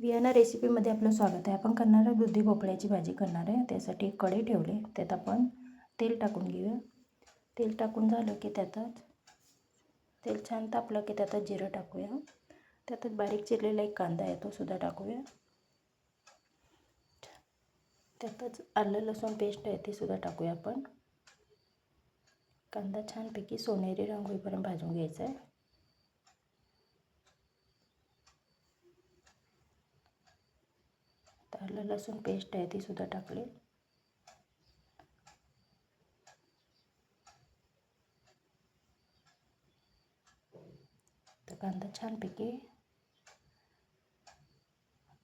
Vienna रेसिपीमध्ये आपलं स्वागत आहे. आपण करणार आहे दुधी भोपळ्याची भाजी करणार आहे. त्यासाठी एक कढई ठेवले. त्यात आपण तेल टाकून घेऊया. तेल टाकून झालं की त्यातच तेल छान तापलं की त्यातच जिरं टाकूया. त्यातच बारीक चिरलेला एक कांदा आहे तो सुद्धा टाकूया. त्यातच आलं लसूण पेस्ट आहे ती सुद्धा टाकूया आपण. कांदा छानपैकी सोनेरी रंग होईपर्यंत भाजून घ्यायचा आहे. आलं लसूण पेस्ट आहे तीसुद्धा टाकली. तर कांदा छानपैकी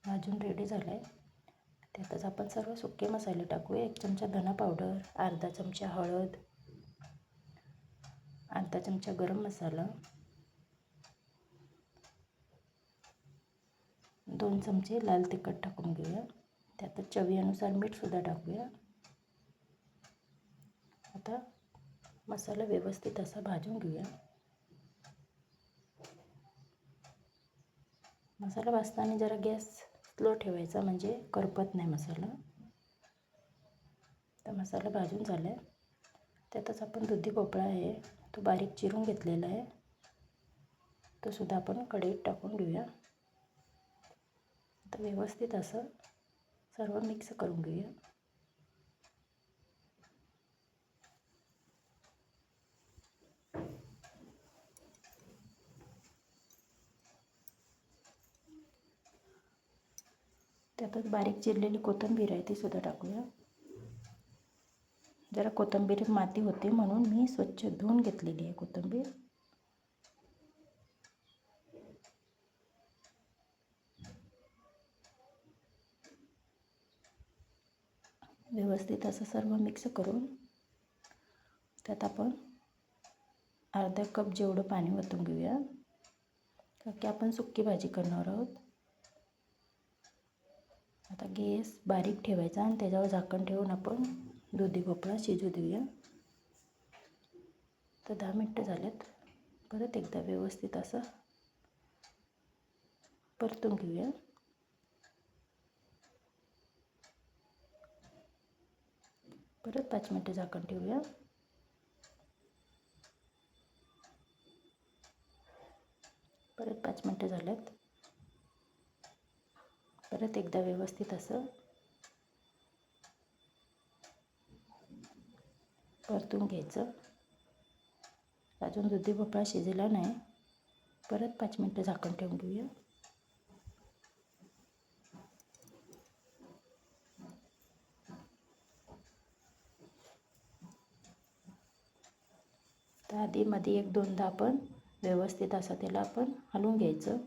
भाजून रेडी झाला आहे त्यातच आपण सर्व सुके मसाले टाकूया. एक चमचा धना पावडर अर्धा चमचा हळद अर्धा चमचा गरम मसाला. दोन चमचे लाल तिखट टाकून घेऊया. त्यात चवीनुसार मीठसुद्धा टाकूया. आता मसाला व्यवस्थित असा भाजून घेऊया. मसाला भाजताना जरा गॅस स्लो ठेवायचा म्हणजे करपत नाही मसाला. तर मसाला भाजून झाला आहे त्यातच आपण दुधी भोपळा आहे तो बारीक चिरून घेतलेला आहे. तो सुद्धा आपण कढईत टाकून घेऊया. आता व्यवस्थित असं सर्व मिक्स करून घेऊया. त्यातच बारीक चिरलेली कोथिंबीर आहे ती सुद्धा टाकूया. जरा कोथिंबीर माती होते म्हणून मी स्वच्छ धुवून घेतलेली आहे कोथिंबीर. व्यवस्थित असं सर्व मिक्स करून त्यात आपण अर्धा कप जेवढं पाणी ओतून घेऊया. कारण की आपण सुक्की भाजी करणार आहोत. आता गॅस बारीक ठेवायचा आणि त्याच्यावर झाकण ठेवून आपण दुधी भोपळा शिजू देऊया. तर दहा मिनटं झालेत. परत एकदा व्यवस्थित असं परतून घेऊया. परत पाच मिनटं झाकण ठेवूया. परत पाच मिनटं झाल्यात. परत एकदा व्यवस्थित असं. परतून घ्यायचं. अजून दुधी भोपळा शिजला नाही. परत पाच मिनटं झाकण ठेवून घेऊया. तर आधीमध्ये एक दोनदा आपण व्यवस्थित असं त्याला आपण हलवून घ्यायचं.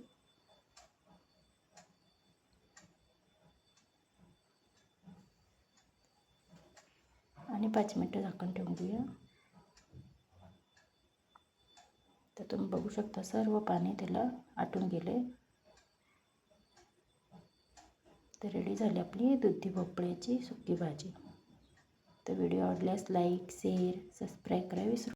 आणि पाच मिनटं झाकण ठेवून घेऊया. तर तुम्ही बघू शकता सर्व पाणी त्याला आटून गेले. तर रेडी झाली आपली दुधी भोपळ्याची सुकी भाजी. तर व्हिडिओ आवडल्यास लाईक शेअर सबस्क्राईब करा विसरू